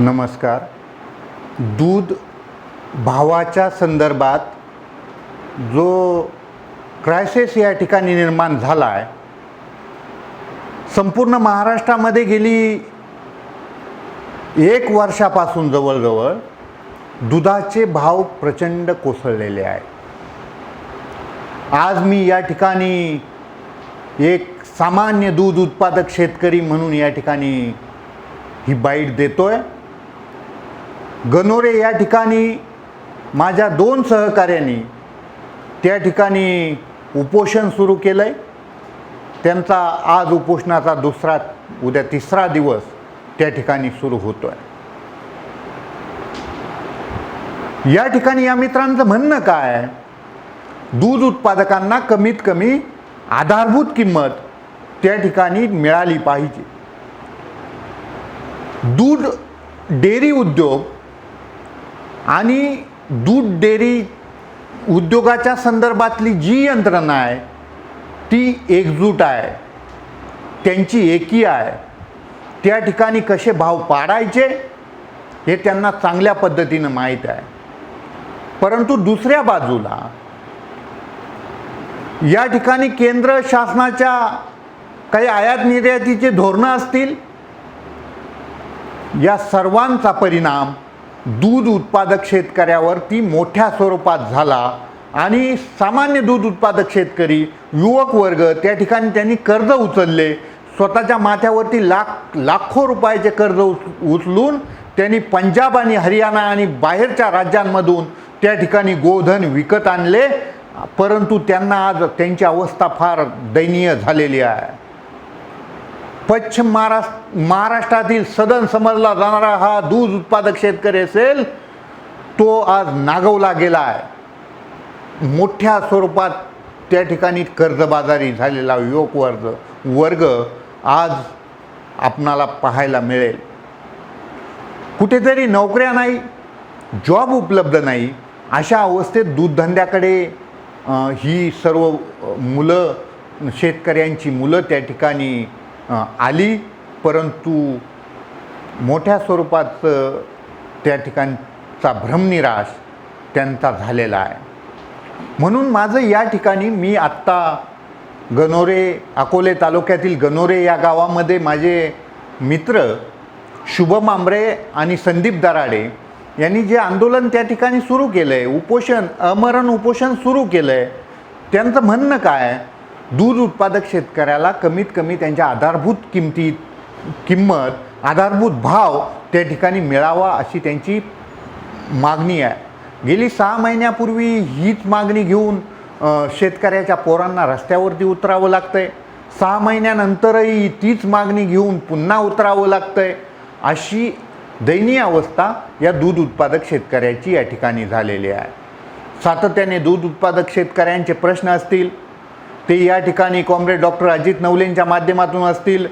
नमस्कार. दूध भावाच्या संदर्भात जो क्रायसिस या ठिकाणी निर्माण झाला आहे संपूर्ण महाराष्ट्रामध्ये गेली एक वर्षापासून जवळजवळ दुधाचे भाव प्रचंड कोसळलेले आहेत. आज मी या ठिकाणी एक सामान्य दूध उत्पादक शेतकरी म्हणून या ठिकाणी ही बाईट देतोय. गनोरे या ठिकाणी माझ्या दोन सहकार्यांनी त्या ठिकाणी उपोषण सुरू केलं आहे त्यांचा आज उपोषणाचा दुसरा उद्या तिसरा दिवस त्या ठिकाणी सुरू होतो आहे या ठिकाणी या मित्रांचं म्हणणं काय? दूध उत्पादकांना कमीत कमी आधारभूत किंमत त्या ठिकाणी मिळाली पाहिजे. दूध डेअरी उद्योग आणि दूध डेअरी उद्योगाच्या संदर्भातली जी यंत्रणा आहे ती एकजूट आहे त्यांची एकी आहे त्या ठिकाणी कसे भाव पाडायचे हे त्यांना चांगल्या पद्धतीनं माहीत आहे. परंतु दुसऱ्या बाजूला या ठिकाणी केंद्र शासनाच्या काही आयात निर्यातीचे धोरणं असतील या सर्वांचा परिणाम दूध उत्पादक शेतकऱ्यावरती मोठ्या स्वरूपात झाला आणि सामान्य दूध उत्पादक शेतकरी युवक वर्ग त्या ठिकाणी त्यांनी कर्ज उचलले. स्वतःच्या माथ्यावरती लाख लाखो रुपयाचे कर्ज उच उचलून त्यांनी पंजाब आणि हरियाणा आणि बाहेरच्या राज्यांमधून त्या ठिकाणी गोधन विकत आणले. परंतु त्यांना आज त्यांची अवस्था फार दयनीय झालेली आहे. पश्चिम महाराष्ट्र महाराष्ट्रातील सदन समजला जाणारा हा दूध उत्पादक शेतकरी असेल तो आज नागवला गेला आहे मोठ्या स्वरूपात त्या ठिकाणी कर्जबाजारी झालेला युवक वर्ग वर्ग आज आपणाला पाहायला मिळेल. कुठेतरी नोकऱ्या नाही जॉब उपलब्ध नाही अशा अवस्थेत दूधधंद्याकडे ही सर्व मुलं शेतकऱ्यांची मुलं त्या ठिकाणी आली परंतु मोठ्या स्वरूपाचं त्या ठिकाणचा भ्रमनिराश त्यांचा झालेला आहे म्हणून माझं या ठिकाणी मी आत्ता गनोरे अकोले तालुक्यातील गनोरे या गावामध्ये माझे मित्र शुभम आंबरे आणि संदीप दराडे यांनी जे आंदोलन त्या ठिकाणी सुरू केलं आहे उपोषण अमरण उपोषण सुरू केलं आहे त्यांचं म्हणणं काय आहे? दूध उत्पादक शेतकऱ्याला कमीत कमी त्यांच्या आधारभूत किमती किंमत आधारभूत भाव त्या ठिकाणी मिळावा अशी त्यांची मागणी आहे. गेली सहा महिन्यापूर्वी हीच मागणी घेऊन शेतकऱ्याच्या पोरांना रस्त्यावरती उतरावं लागतं आहे सहा महिन्यानंतरही तीच मागणी घेऊन पुन्हा उतरावं लागतं आहे अशी दयनीय अवस्था या दूध उत्पादक शेतकऱ्याची या ठिकाणी झालेली आहे. सातत्याने दूध उत्पादक शेतकऱ्यांचे प्रश्न असतील ते या ठिकाणी कॉम्रेड डॉक्टर अजित नवलेंच्या माध्यमातून असतील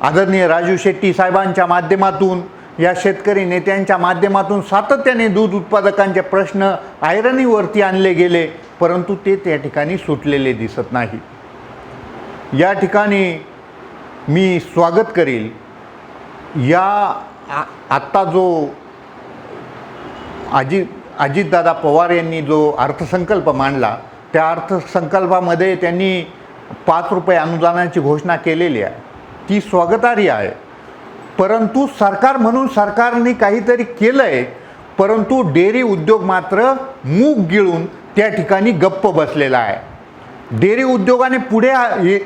आदरणीय राजू शेट्टी साहेबांच्या माध्यमातून या शेतकरी नेत्यांच्या माध्यमातून सातत्याने दूध उत्पादकांचे प्रश्न आयरनीवरती आणले गेले परंतु ते त्या ठिकाणी सुटलेले दिसत नाही. या ठिकाणी मी स्वागत करील. या आत्ता जो अजित अजितदादा पवार यांनी जो अर्थसंकल्प मांडला त्या अर्थसंकल्पामध्ये त्यांनी पाच रुपये अनुदानाची घोषणा केलेली आहे. ती स्वागतार्ह आहे. परंतु सरकार म्हणून सरकारने काहीतरी केलं आहे परंतु डेअरी उद्योग मात्र मूग गिळून त्या ठिकाणी गप्प बसलेला आहे. डेअरी उद्योगाने पुढे ये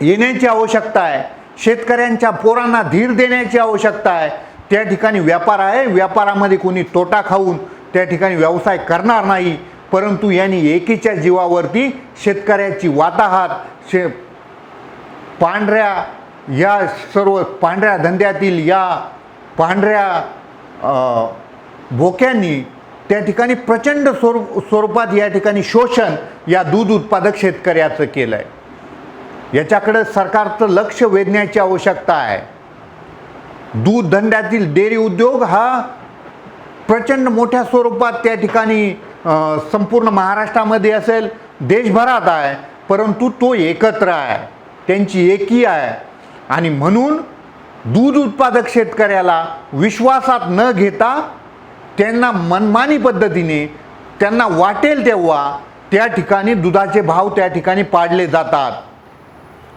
येण्याची आवश्यकता आहे. शेतकऱ्यांच्या पोरांना धीर देण्याची आवश्यकता आहे. त्या ठिकाणी व्यापार आहे. व्यापारामध्ये कोणी तोटा खाऊन त्या ठिकाणी व्यवसाय करणार नाही. परंतु यांनी एकीच्या जीवावरती शेतकऱ्याची वाताहात शे पांढऱ्या या सर्व पांढऱ्या धंद्यातील या पांढऱ्या बोक्यांनी त्या ठिकाणी प्रचंड स्वरूप स्वरूपात या ठिकाणी शोषण या दूध उत्पादक शेतकऱ्याचं केलं आहे याच्याकडे सरकारचं लक्ष वेधण्याची आवश्यकता आहे. दूध धंद्यातील डेअरी उद्योग हा प्रचंड मोठ्या स्वरूपात त्या ठिकाणी संपूर्ण महाराष्ट्रामध्ये असेल देशभरात आहे परंतु तो एकत्र आहे त्यांची एकी आहे. आणि म्हणून दूध उत्पादक शेतकऱ्याला विश्वासात न घेता त्यांना मनमानी पद्धतीने त्यांना वाटेल तेव्हा त्या ठिकाणी दुधाचे भाव त्या ठिकाणी पाडले जातात.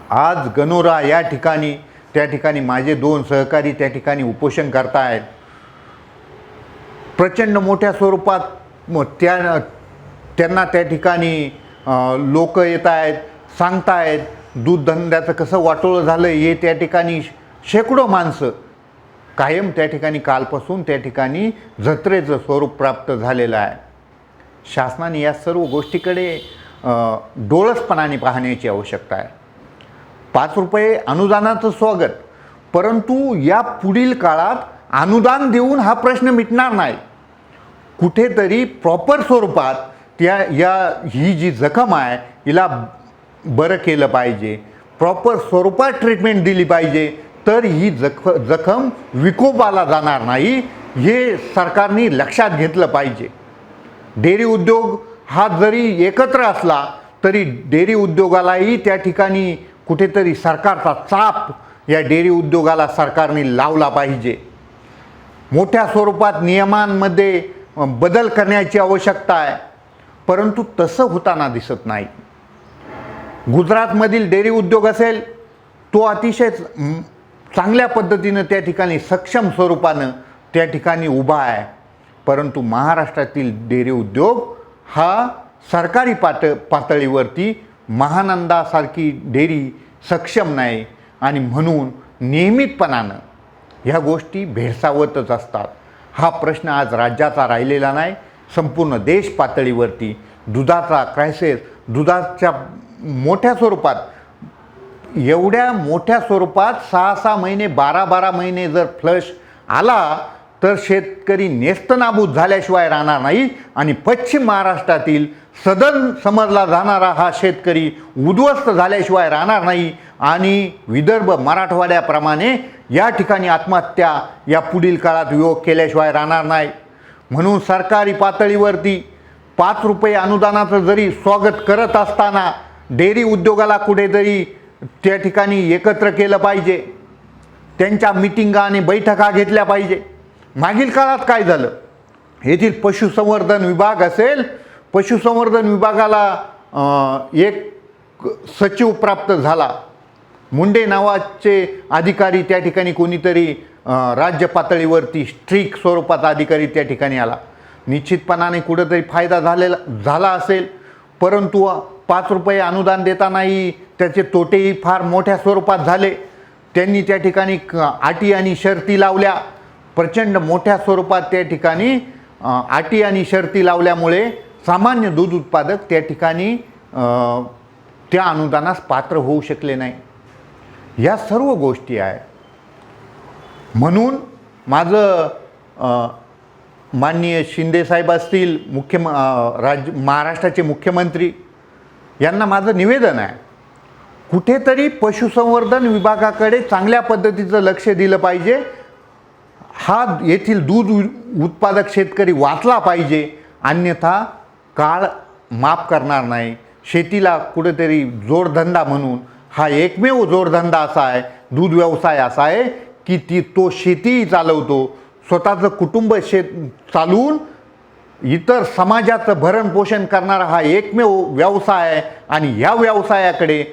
आज गनोरा या ठिकाणी त्या ठिकाणी माझे दोन सहकारी त्या ठिकाणी उपोषण करतायत. प्रचंड मोठ्या स्वरूपात मग त्या त्यांना त्या ठिकाणी लोक येत आहेत सांगतायत दूध धंद्याचं कसं वाटोळं झालं हे त्या ठिकाणी शेकडो माणसं कायम त्या ठिकाणी कालपासून त्या ठिकाणी जत्रेचं स्वरूप प्राप्त झालेलं आहे. शासनाने या सर्व गोष्टीकडे डोळसपणाने पाहण्याची आवश्यकता आहे. पाच रुपये अनुदानाचं स्वागत परंतु या पुढील काळात अनुदान देऊन हा प्रश्न मिटणार नाही. कुठेतरी प्रॉपर स्वरूपात त्या या ही जी जखम आहे हिला बरं केलं पाहिजे. प्रॉपर स्वरूपात ट्रीटमेंट दिली पाहिजे. तर ही जख जखम विकोपाला जाणार नाही हे सरकारने लक्षात घेतलं पाहिजे. डेअरी उद्योग हा जरी एकत्र असला तरी डेअरी उद्योगालाही त्या ठिकाणी कुठेतरी सरकारचा चाप या डेअरी उद्योगाला सरकारने लावला पाहिजे. मोठ्या स्वरूपात नियमांमध्ये बदल करण्याची आवश्यकता आहे. परंतु तसं होताना दिसत नाही. गुजरातमधील डेअरी उद्योग असेल तो अतिशय चांगल्या पद्धतीनं त्या ठिकाणी सक्षम स्वरूपानं त्या ठिकाणी उभा आहे. परंतु महाराष्ट्रातील डेअरी उद्योग हा सरकारी पात पातळीवरती महानंदासारखी डेअरी सक्षम नाही. आणि म्हणून नियमितपणानं ह्या गोष्टी भेडसावतच असतात. हा प्रश्न आज राज्याचा राहिलेला नाही संपूर्ण देश पातळीवरती दुधाचा क्रायसिस दुधाच्या मोठ्या स्वरूपात एवढ्या मोठ्या स्वरूपात सहा सहा महिने बारा बारा महिने जर फ्लश आला तर शेतकरी नेस्तनाबूत झाल्याशिवाय राहणार नाही. आणि पश्चिम महाराष्ट्रातील सदन समजला जाणारा हा शेतकरी उद्ध्वस्त झाल्याशिवाय राहणार नाही आणि विदर्भ मराठवाड्याप्रमाणे या ठिकाणी आत्महत्या या पुढील काळात योग केल्याशिवाय राहणार नाही. म्हणून सरकारी पातळीवरती पाच रुपये अनुदानाचं जरी स्वागत करत असताना डेअरी उद्योगाला कुठेतरी त्या ठिकाणी एकत्र केलं पाहिजे त्यांच्या मिटिंगा आणि बैठका घेतल्या पाहिजे. मागील काळात काय झालं? येथील पशुसंवर्धन विभाग असेल पशुसंवर्धन विभागाला एक सचिव प्राप्त झाला. मुंडे नावाचे अधिकारी त्या ठिकाणी कोणीतरी राज्य पातळीवरती स्ट्रिक स्वरूपाचा अधिकारी त्या ठिकाणी आला. निश्चितपणाने कुठंतरी फायदा झालेला झाला असेल. परंतु पाच रुपये अनुदान देतानाही त्याचे तोटेही फार मोठ्या स्वरूपात झाले. त्यांनी त्या ठिकाणी क- अटी आणि शर्ती लावल्या. प्रचंड मोठ्या स्वरूपात त्या ठिकाणी आटी अटी आणि शर्ती लावल्यामुळे सामान्य दूध उत्पादक त्या ठिकाणी त्या अनुदानास पात्र होऊ शकले नाही. या सर्व गोष्टी आहे म्हणून माझं माननीय शिंदेसाहेब असतील मुख्य राज्य महाराष्ट्राचे मुख्यमंत्री यांना माझं निवेदन आहे. कुठेतरी पशुसंवर्धन विभागाकडे चांगल्या पद्धतीचं लक्ष दिलं पाहिजे. हा येथील दूध उत्पादक शेतकरी वाचला पाहिजे. अन्यथा काळ माफ करणार नाही. शेतीला कुठेतरी जोडधंदा म्हणून हा एकमेव जोडधंदा असा आहे दूध व्यवसाय असा आहे की ती तो शेतीही चालवतो. स्वतःचं कुटुंब शेत चालवून इतर समाजाचं भरणपोषण करणारा हा एकमेव व्यवसाय आहे आणि ह्या व्यवसायाकडे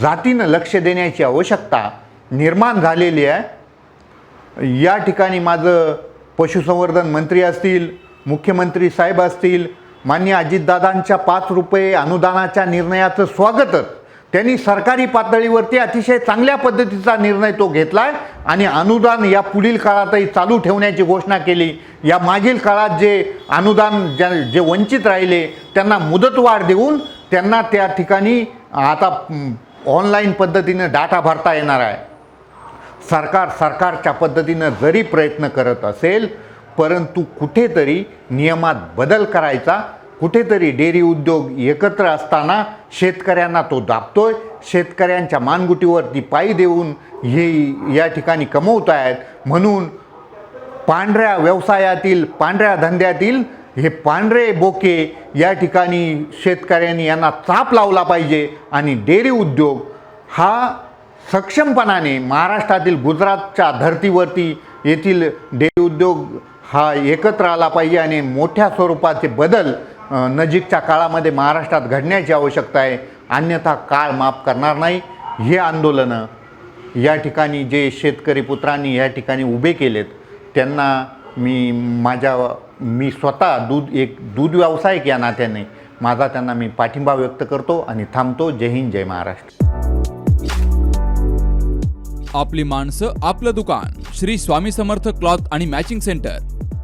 जातीनं लक्ष देण्याची आवश्यकता निर्माण झालेली आहे. या ठिकाणी माझं पशुसंवर्धन मंत्री असतील मुख्यमंत्री साहेब असतील मान्य अजितदादांच्या पाच रुपये अनुदानाच्या निर्णयाचं स्वागतच त्यांनी सरकारी पातळीवरती अतिशय चांगल्या पद्धतीचा निर्णय तो घेतला आहे आणि अनुदान या पुढील काळातही चालू ठेवण्याची घोषणा केली. या मागील काळात जे अनुदान ज्या जे वंचित राहिले त्यांना मुदतवाढ देऊन त्यांना त्या ठिकाणी आता ऑनलाईन पद्धतीनं डाटा भरता येणार आहे. सरकार सरकारच्या पद्धतीनं जरी प्रयत्न करत असेल परंतु कुठेतरी नियमात बदल करायचा. कुठेतरी डेअरी उद्योग एकत्र असताना शेतकऱ्यांना तो दाबतोय. शेतकऱ्यांच्या मानगुटीवरती पायी देऊन हे या ठिकाणी कमवत आहेत. म्हणून पांढऱ्या व्यवसायातील पांढऱ्या धंद्यातील हे पांढरे बोके या ठिकाणी शेतकऱ्यांनी यांना चाप लावला पाहिजे आणि डेअरी उद्योग हा सक्षमपणाने महाराष्ट्रातील गुजरातच्या धर्तीवरती येथील डेअरी उद्योग हा एकत्र आला पाहिजे आणि मोठ्या स्वरूपाचे बदल नजीकच्या काळामध्ये महाराष्ट्रात घडण्याची आवश्यकता आहे. अन्यथा काळ माफ करणार नाही. हे आंदोलनं या ठिकाणी जे शेतकरी पुत्रांनी या ठिकाणी उभे केलेत त्यांना मी माझ्या मी स्वतः दूध एक दूध व्यावसायिक या नात्याने माझा त्यांना मी पाठिंबा व्यक्त करतो आणि थांबतो. जय हिंद जय महाराष्ट्र. आपली माणसं आपलं दुकान. श्री स्वामी समर्थ क्लॉथ आणि मॅचिंग सेंटर.